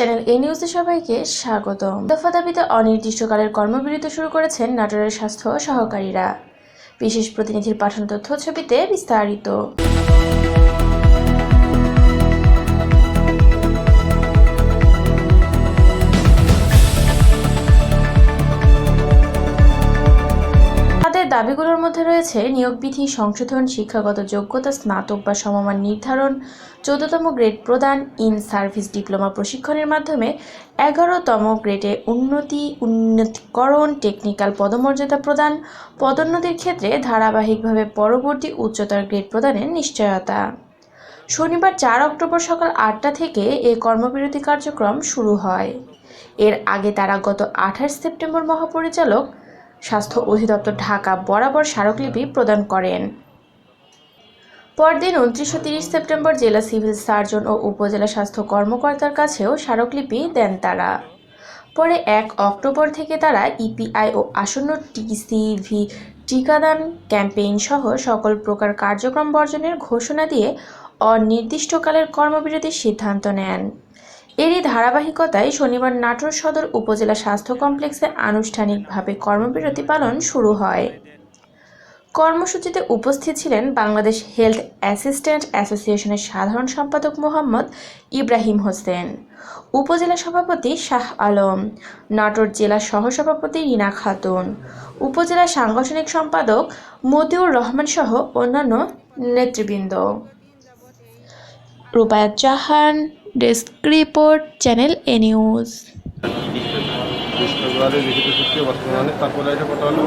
Channel এ নিউজে সবাইকে স্বাগত দফা দাবিতে অনির্দিষ্টকালের কর্মবিরতি শুরু করেছেন নাটোরের স্বাস্থ্য সহকারীরা। বিশেষ প্রতিনিধির পাঠানো তথ্য ছবিতে বিস্তারিত। দাবিগুলোর মধ্যে রয়েছে নিয়োগ বিধি সংশোধন, শিক্ষাগত যোগ্যতা, স্নাতক বা সমমান নির্ধারণ, চোদ্দতম গ্রেড প্রদান, ইন সার্ভিস ডিপ্লোমা প্রশিক্ষণের মাধ্যমে এগারোতম গ্রেডে উন্নতি, উন্নতিকরণ, টেকনিক্যাল পদমর্যাদা প্রদান, পদোন্নতির ক্ষেত্রে ধারাবাহিকভাবে পরবর্তী উচ্চতর গ্রেড প্রদানের নিশ্চয়তা। শনিবার চার অক্টোবর সকাল আটটা থেকে এ কর্মবিরতি কার্যক্রম শুরু হয়। এর আগে তারা গত আঠাশ সেপ্টেম্বর মহাপরিচালক স্বাস্থ্য অধিদপ্তর ঢাকা বরাবর স্মারকলিপি প্রদান করেন। পরদিন উনত্রিশ ও তিরিশ সেপ্টেম্বর জেলা সিভিল সার্জন ও উপজেলা স্বাস্থ্য কর্মকর্তার কাছেও স্মারকলিপি দেন তারা। পরে এক অক্টোবর থেকে তারা ইপিআই ও আসন্ন টিসিভি টিকাদান ক্যাম্পেইন সহ সকল প্রকার কার্যক্রম বর্জনের ঘোষণা দিয়ে অনির্দিষ্টকালের কর্মবিরতির সিদ্ধান্ত নেন। এরই ধারাবাহিকতায় শনিবার নাটোর সদর উপজেলা স্বাস্থ্য কমপ্লেক্সে আনুষ্ঠানিকভাবে কর্মবিরতি পালন শুরু হয়। কর্মসূচিতে উপস্থিত ছিলেন বাংলাদেশ হেলথ অ্যাসিস্ট্যান্ট অ্যাসোসিয়েশনের সাধারণ সম্পাদক মোহাম্মদ ইব্রাহিম হোসেন, উপজেলা সভাপতি শাহ আলম, নাটোর জেলা সহসভাপতি রিনা খাতুন, উপজেলা সাংগঠনিক সম্পাদক মতিউর রহমান সহ অন্যান্য নেতৃবৃন্দ। রূপায়ত Jahan desk report channel A news. তারপরে কত হলো?